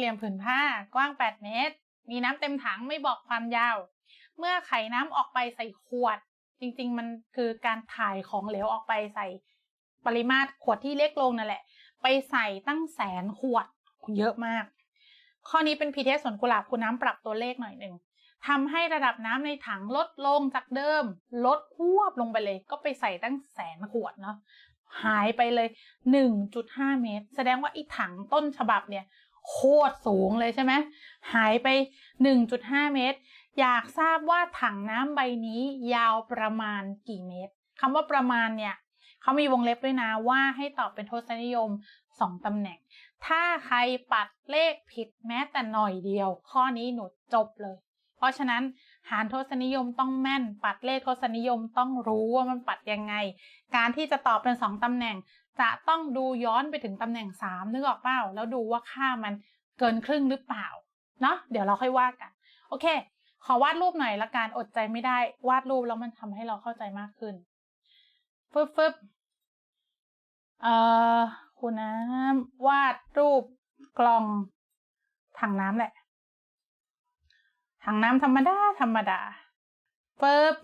เหลี่ยมผืนผ้ากว้าง 8 เมตร มีน้ำเต็มถังไม่บอกความยาว เมื่อไขน้ำออกไปใส่ขวด จริง ๆ มันคือการถ่ายของเหลวออกไปใส่ปริมาตรขวดที่เล็กลงนั่นแหละ ไปใส่ตั้งแสนขวดเยอะมาก ข้อนี้เป็นพีเทสสวนกุหลาบคุณน้ำปรับตัวเลขหน่อยหนึ่งทำให้ระดับน้ำในถังลดลงจากเดิม ลดหวบลงไปเลย ก็ไปใส่ตั้งแสนขวดเนาะหายไปเลย 1.5 เมตร แสดงว่าไอ้ถังต้นฉบับเนี่ย โคตรสูงเลยใช่ไหมหายไป 1.5 เมตร อยากทราบว่าถังน้ำใบนี้ยาวประมาณกี่เมตรคำว่าประมาณเนี่ยเขามีวงเล็บด้วยนะว่าให้ตอบเป็นทศนิยม 2ตำแหน่ง ถ้าใครปัดเลขผิดแม้แต่หน่อยเดียว ข้อนี้หนูจบเลย เพราะฉะนั้นหารทศนิยมต้องแม่น ปัดเลขทศนิยมต้องรู้ว่ามันปัดยังไง การที่จะตอบเป็น 2ตำแหน่ง จะต้องดูย้อนไปถึงตำแหน่ง 3 นึกออกเปล่า แล้วดูว่าค่ามันเกินครึ่งหรือเปล่า เนาะเดี๋ยวเราค่อยว่ากัน โอเค ขอวาดรูปหน่อยละกันอดใจไม่ได้ วาดรูปแล้วมันทำให้เราเข้าใจมากขึ้นฟึบฟึบเอ่อคุณน้ำวาดรูปกล่องถังน้ำแหละถังน้ำธรรมดาธรรมดาฟึบ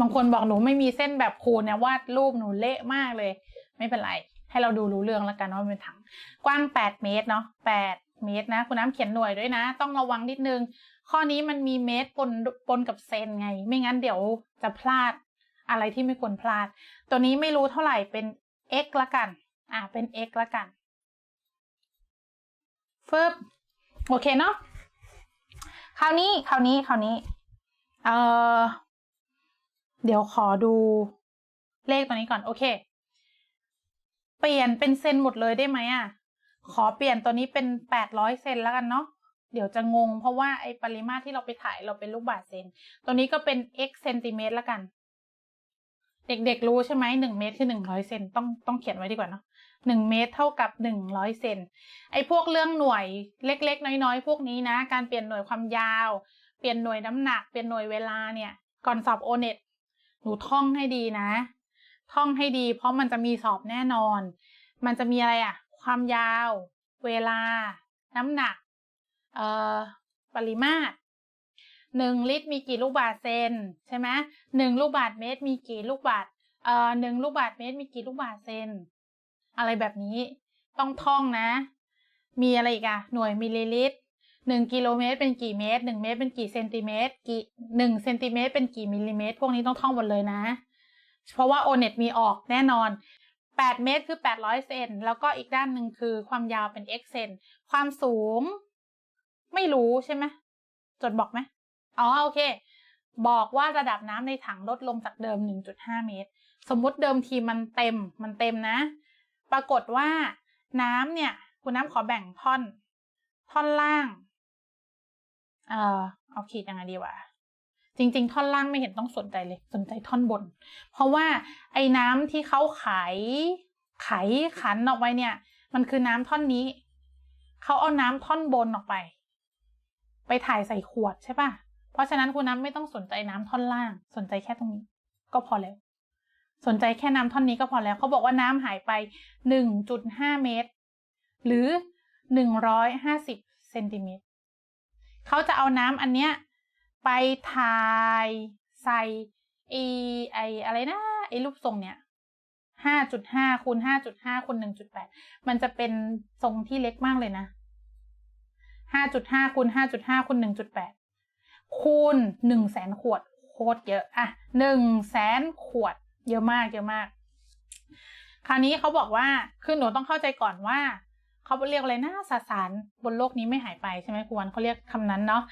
บางคนบอกหนูไม่มีเส้นแบบคูณเนี่ยวาดรูปหนูเละมากเลย ไม่เป็นไร ให้เราดูรู้เรื่องแล้วกันว่ามันเป็นถัง กว้าง 8 เมตรเนาะ8 เมตรนะ คุณน้ำเขียนหน่วยด้วยนะ ต้องระวังนิดนึง ข้อนี้มันมีเมตรปนปนกับเซนไง ไม่งั้นเดี๋ยวจะพลาดอะไรที่ไม่ควรพลาด ตัวนี้ไม่รู้เท่าไหร่เป็น x ละกัน อ่าเป็น x ละกันฟึบโอเคเนาะคราวนี้คราวนี้คราวนี้ เออเดี๋ยวขอดูเลขตัวนี้ก่อน โอเค เปลี่ยนเป็นเซนหมดเลยได้ไหมอะ ขอเปลี่ยนตัวนี้เป็นแปดร้อยเซนแล้วกันเนาะ เดี๋ยวจะงง เพราะว่าไอ้ปริมาตรที่เราไปถ่ายเราเป็นลูกบาศก์เซน ตัวนี้ก็เป็น x เซนติเมตรแล้วกัน เด็กๆรู้ใช่ไหมหนึ่งเมตรคือหนึ่งร้อยเซนต้องต้องเขียนไว้ดีกว่าเนาะหนึ่งเมตรเท่ากับหนึ่งร้อยเซน ไอ้พวกเรื่องหน่วยเล็ก ๆ น้อยๆ พวกนี้นะ การเปลี่ยนหน่วยความยาว เปลี่ยนหน่วยน้ำหนัก เปลี่ยนหน่วยเวลาเนี่ย ก่อนสอบโอเน็ตหนูท่องให้ดีนะ ท่องให้ดี เพราะมันจะมีสอบแน่นอน มันจะมีอะไรอะความยาว เวลา น้ำหนัก เอ่อ ปริมาตรหนึ่งลิตรมีกี่ลูกบาศก์เซนใช่ไหมหนึ่งลูกบาศก์เมตร มีกี่ลูกบาศก์เอ่อหนึ่งลูกบาศก์เมตร มีกี่ลูกบาศก์เซนอะไรแบบนี้ ต้องท่องนะ มีอะไรอีกอะหน่วยมิลลิลิตรหนึ่งกิโลเมตรเป็นกี่เมตรหนึ่งเมตรเป็นกี่เซนติเมตร กี่หนึ่งเซนติเมตรเป็นกี่มิลลิเมตร พวกนี้ต้องท่องหมดเลยนะ เพราะว่าโอเน็ตมีออกแน่นอน 8 เมตรคือ 800 เซน แล้วก็อีกด้านหนึ่งคือความยาวเป็น x เซน ความสูง ไม่รู้ใช่ไหม จดบอกไหม อ๋อ โอเค บอกว่าระดับน้ำในถังลดลงจากเดิม 1.5 เมตร สมมุติเดิมทีมันเต็ม มันเต็มนะ ปรากฏว่าน้ำเนี่ย คุณน้ำขอแบ่งท่อน ท่อนล่าง เอ่อ เอาขีดยังไงดีวะ จริง ๆ ท่อนล่างไม่เห็นต้องสนใจเลย สนใจท่อนบน เพราะว่าไอ้น้ำที่เขาขายไขขันออกไปเนี่ย มันคือน้ำท่อนนี้เขาเอาน้ำท่อนบนออกไป ไปถ่ายใส่ขวดใช่ปะเพราะฉะนั้นคุณน้ำไม่ต้องสนใจน้ำท่อนล่าง สนใจแค่ตรงนี้ ก็พอแล้ว สนใจแค่น้ำท่อนนี้ก็พอแล้วเขาบอกว่าน้ำหายไป1.5เมตร หรือ150เซนติเมตรเขาจะเอาน้ำอันเนี้ย ไปถ่ายใส่ไอไออะไรนะไอรูปทรงเนี้ยห้าจุดห้าคูณห้าจุดห้าคูณหนึ่งจุดแปดมันจะเป็นทรงที่เล็กมากเลยนะห้าจุดห้าคูณห้าจุดห้าคูณหนึ่งจุดแปดคูณหนึ่งแสนขวดโคตรเยอะอะหนึ่งแสนขวด เยอะมากเยอะมาก คราวนี้เขาบอกว่าคือหนูต้องเข้าใจก่อนว่า เขาเรียกอะไรนะสสารบนโลกนี้ไม่หายไปใช่ไหมครูวันเขาเรียกคำนั้นเนาะ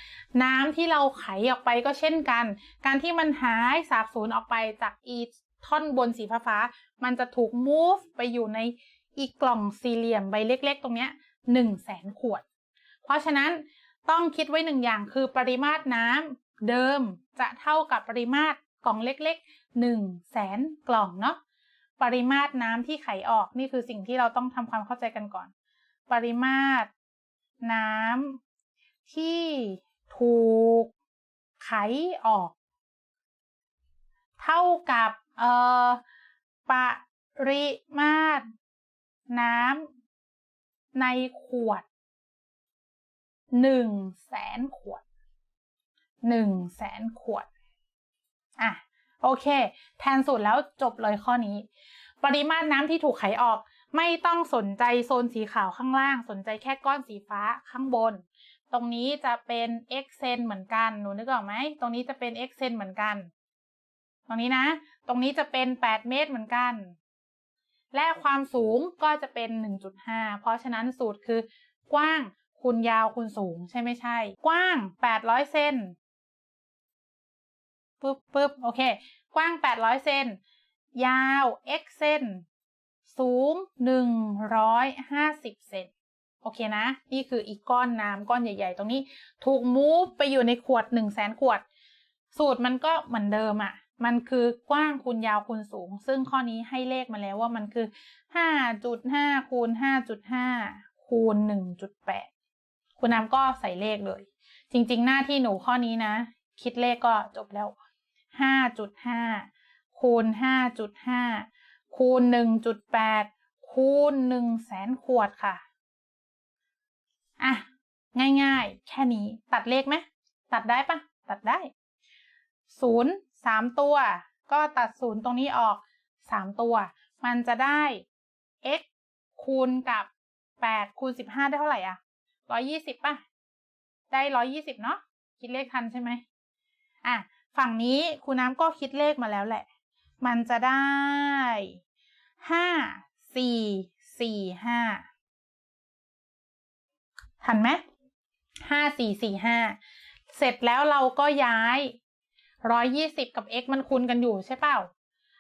น้ำที่เราไขออกไปก็เช่นกัน การที่มันหายสาบสูญออกไปจากอีท่อนบนสีฟ้ามันจะถูก move ไปอยู่ในอีกกล่องสี่เหลี่ยมใบเล็ก ๆ ตรงเนี้ยหนึ่งแสนขวด เพราะฉะนั้นต้องคิดไว้หนึ่งอย่างคือปริมาตรน้ำเดิมจะเท่ากับปริมาตรกล่องเล็กๆหนึ่งแสนกล่องเนาะปริมาตรน้ำที่ไขออกนี่คือสิ่งที่เราต้องทำความเข้าใจกันก่อน ปริมาตร น้ำที่ถูกไขออก เท่ากับเอ่อปริมาตร น้ำในขวดหนึ่งแสนขวดหนึ่งแสนขวด อะ โอเค แทนสูตรแล้วจบเลยข้อนี้ ปริมาตรน้ำที่ถูกไขออก ไม่ต้องสนใจโซนสีขาวข้างล่าง สนใจแค่ก้อนสีฟ้าข้างบน ตรงนี้จะเป็น x เซนเหมือนกัน หนูนึกออกไหม ตรงนี้จะเป็น x เซนเหมือนกัน ตรงนี้นะ ตรงนี้จะเป็น 8 เมตรเหมือนกัน และความสูงก็จะเป็น 1.5 เพราะฉะนั้นสูตรคือกว้างคูณยาวคูณสูงใช่ไม่ใช่ กว้าง 800 เซนปึ๊บปึ๊บโอเค กว้าง 800 เซน ยาว x เซน สูง 150 เซนโอเคนะ นี่คืออีกก้อนน้ำก้อนใหญ่ ๆ ตรงนี้ ถูกมูฟไปอยู่ในขวด 1 0 0 0 0แสนขวด สูตรมันก็เหมือนเดิมอะ่ะ มันคือกว้างคูณยาวคูณสูง ซึ่งข้อนี้ให้เลขมาแล้วว่ามันคือ 5.5คูณ5.5คูณ1.8คุณน้ำก็ใส่เลขเลย จริง ๆ หน้าที่หนูข้อนี้นะ คิดเลขก็จบแล้ว 5.5คูณ5.5 คูณ 1.8 คูณ1แสนขวดค่ะ อะ ง่ายๆ แค่นี้ตัดเลขไหม ตัดได้ปะตัดได้ศูนย์สามตัว ก็ตัดศูนย์ตรงนี้ออกสามตัว มันจะได้ x คูณกับแปดคูณสิบห้าได้เท่าไหร่อะร้อยี่สิบป่ะ ได้ร้อยี่สิบเนาะคิดเลขทันใช่ไหมอะ ฝั่งนี้ครูน้ำก็คิดเลขมาแล้วแหละ มันจะได้ ห้าสี่สี่ห้าทันไหมห้าสี่สี่ห้าเสร็จแล้วเราก็ย้ายร้อยยี่สิบกับ x มันคูณกันอยู่ใช่เปล่า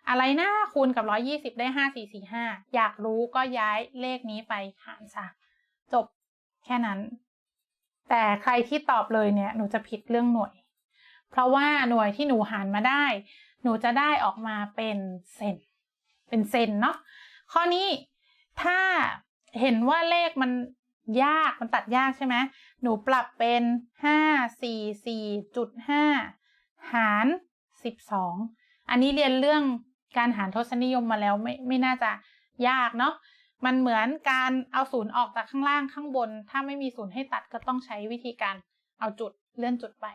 อะไรนะคูณกับร้อยี่สิบได้ห้าสี่สี่ห้าอยากรู้ก็ย้ายเลขนี้ไปหารซะจบแค่นั้น แต่ใครที่ตอบเลยเนี่ยหนูจะผิดเรื่องหน่วย เพราะว่าหน่วยที่หนูหารมาได้ หนูจะได้ออกมาเป็นเซน เป็นเซนเนาะข้อนี้ถ้าเห็นว่าเลขมันยากมันตัดยากใช่ไหมหนูปรับเป็นห้าสี่สี่จุดห้าหารสิบสองอันนี้เรียนเรื่องการหารทศนิยมมาแล้วไม่ไม่น่าจะยากเนาะมันเหมือนการเอาศูนย์ออกจากข้างล่างข้างบน ถ้าไม่มีศูนย์ให้ตัดก็ต้องใช้วิธีการเอาจุดเลื่อนจุดไป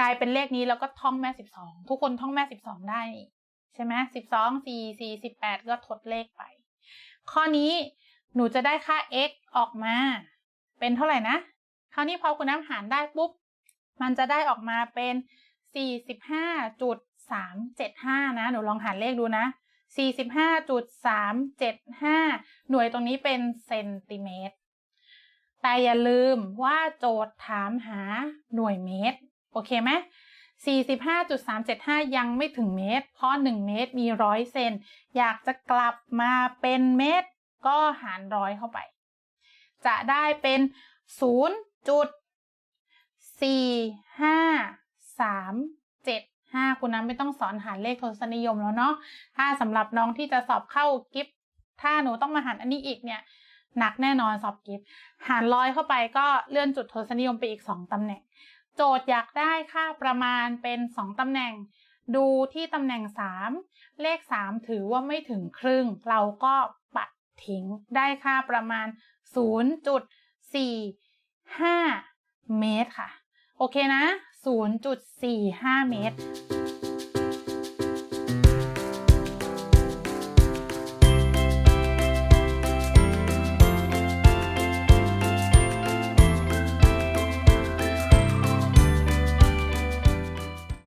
กลายเป็นเลขนี้แล้วก็ท่องแม่สิบสองทุกคนท่องแม่สิบสองได้ ใช่ไหมสิบสองสี่สี่สิบแปดก็ทดเลขไป ข้อนี้หนูจะได้ค่า x ออกมา เป็นเท่าไหร่นะ คราวนี้พอคุณน้ำหารได้ปุ๊บ มันจะได้ออกมาเป็นสี่สิบห้าจุดสามเจ็ดห้านะ หนูลองหารเลขดูนะสี่สิบห้าจุดสามเจ็ดห้าหน่วยตรงนี้เป็นเซนติเมตร แต่อย่าลืมว่าโจทย์ถามหาหน่วยเมตร โอเคไหม 45.375 ยังไม่ถึงเมตร เพราะ 1 เมตรมีร้อยเซน อยากจะกลับมาเป็นเมตร ก็หารร้อยเข้าไป จะได้เป็น 0.4535คุณน้ำไม่ต้องสอนหารเลขทศนิยมแล้วเนาะ ถ้าสำหรับน้องที่จะสอบเข้ากิฟถ้าหนูต้องมาหารอันนี้อีกเนี่ยหนักแน่นอนสอบกิฟหารร้อยเข้าไปก็เลื่อนจุดทศนิยมไปอีก 2ตำแหน่ง โจทย์อยากได้ค่าประมาณเป็น 2ตำแหน่ง ดูที่ตำแหน่ง 3 เลข 3 ถือว่าไม่ถึงครึ่ง เราก็ปัดทิ้งได้ค่าประมาณ 0.45 เมตรค่ะ โอเคนะ 0.45 เมตร